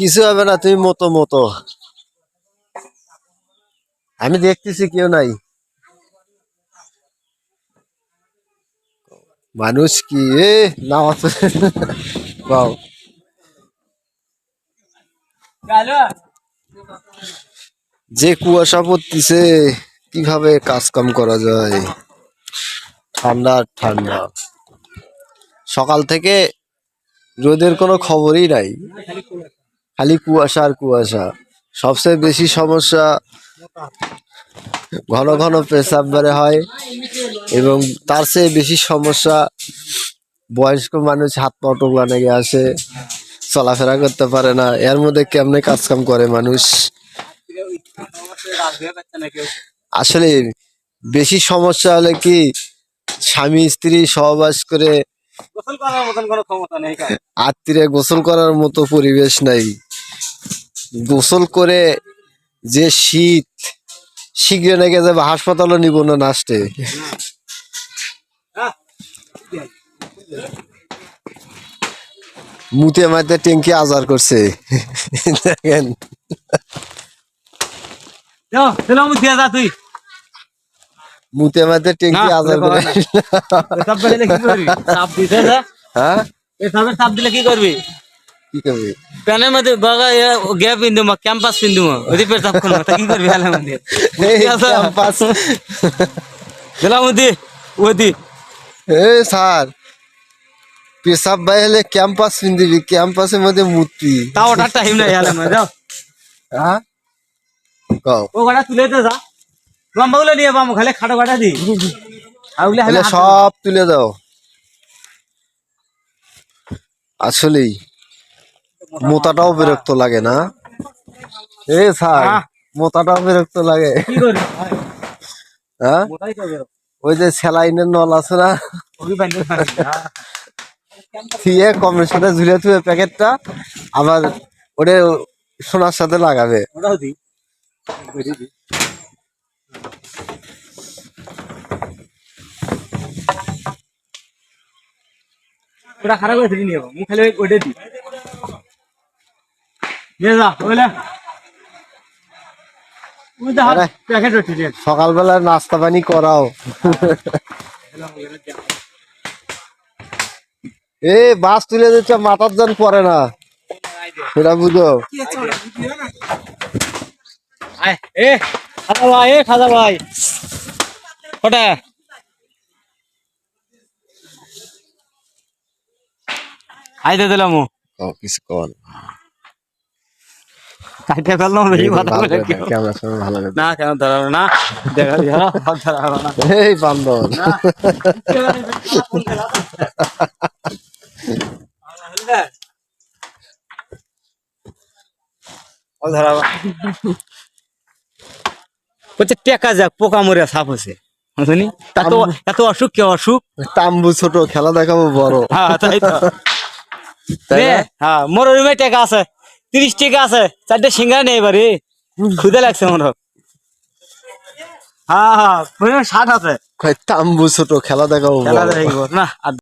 কিছু হবে না তুমি মতো মতো। আমি দেখতেছি কেউ নাই। মানুষ কি? এ না বাও যে কুয়াশা পড়তিছে কীভাবে কাজ কাম করা যায়? ঠান্ডা আর ঠান্ডা। সকাল থেকে রোদের কোনো খবরই নাই। খালি কুয়াশা আর কুয়াশা। সবচেয়ে বেশি সমস্যা ঘন ঘন পেশাব বেড়ে হয় এবং তার চেয়ে বেশি সমস্যা বয়স্ক মানুষ হাত পা টোকা লেগে আসে চলাফেরা করতে পারে না এর মধ্যে কেমনে কাজ কাম করে মানুষ? আসলে বেশি সমস্যা হলে কি স্বামী স্ত্রী সহবাস কার। আত্মীয় গোসল করার মতো পরিবেশ নাই। গোসল করে যে শীত শীঘ্র নাকি যাবে হাসপাতালও নিব না নাচতে? মুতে মাতে ট্যাঙ্কি আজার করছে। দেখেন। মুতে মাতে ট্যাঙ্কি আজার করে। হ্যাঁ? দিলে কি করবি? কি করবি প্যানের মধ্যে বাগা গ্যাপ পিন্দু ক্যাম্পাস পিন্দু ওদি পেট চাপ করব তা কি করবি হেলার মধ্যে এই ঠিক আছে? ক্যাম্পাস দিলাম ওদি ওদি এ স্যার পেশাব বাই ক্যাম্পাস পিন্দিবি ক্যাম্পাসের মধ্যে মূর্তি তাও হেলার মধ্যে যাও হ্যাঁ কও ও গাড়া তুলে তো যা লম্বা গুলো নিয়ে বামু খালি খাটো গাড়া দি আউলে সব তুলে দাও আসলেই মোতাটাও বিরক্ত লাগে না? এ স্যার হ্যাঁ। মোতাটাও বিরক্ত লাগে। হ্যাঁ ওই যে স্যালাইনের নল আছে না? কমের সাথে ঝুলে থুয়ে প্যাকেটটা আবার ওটা সোনার সাথে লাগাবে। ওটা খারাপ করে ফিরিয়ে নিয়ে যাব মুখ খালি ওইটা দি নিয়ে যা বুঝলে ওই তো আরে। প্যাকেট রয়েছে রে সকালবেলা নাস্তা পানি করাও। এ বাস তুলে দিচ্ছে মাথার জন পরে না। সেটা বুঝো। আয় এ খাজা ভাই এ খাজা ভাই। আইতে দিলাম ও কিছু কর কাইতে ফেললাম বেশি কথা বলে কি সামনে ভালো না কেন ধরাবো না দেখা দেখা ধরাবো না এই বান্দর। ধরাবো বলছে টেকা যাক পোকা মরে সাপ হচ্ছে শুনি এত এত অসুখ কে অসুখ? তাম্বু ছোট খেলা দেখাবো বড়। হ্যাঁ তাই তো? হ্যাঁ মোর রুমে টেকা আছে। তিরিশ টাকা আছে চারটে সিঙ্গা নেই এবারে। খুদে লাগছে মনে হ্যাঁ। হ্যাঁ ষাট আছে। তাম্বু ছোট খেলা দেখাবো খেলা দেখাবো। না